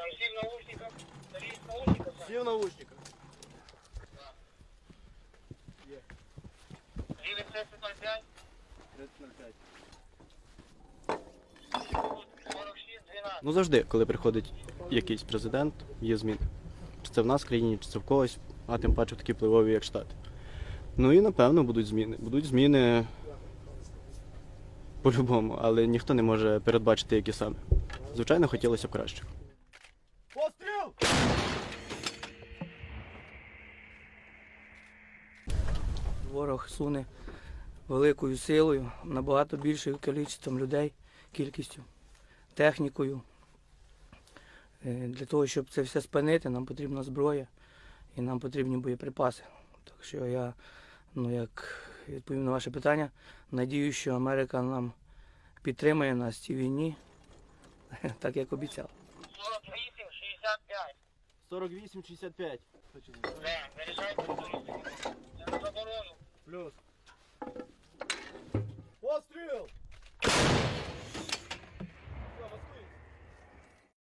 Там всі в наушниках, старі в наушниках. Всі в наушниках. Рівень 30.05, 30.05. Ну завжди, коли приходить якийсь президент, є зміни. Чи це в нас в країні, чи це в когось, а тим паче в такі впливові, як Штати. Ну і напевно будуть зміни. Будуть зміни по-любому, але ніхто не може передбачити, які саме. Звичайно, хотілося б краще. Ворог суне великою силою, набагато більшою кількістю людей, кількістю, технікою. Е, Для того, щоб це все спинити, нам потрібна зброя і нам потрібні боєприпаси. Так що я, ну як відповім на ваше питання, надію, що Америка нам підтримає нас в цій війні, так як обіцяла. 65. 48, 65. Да, заряжайте. На заборону. Плюс.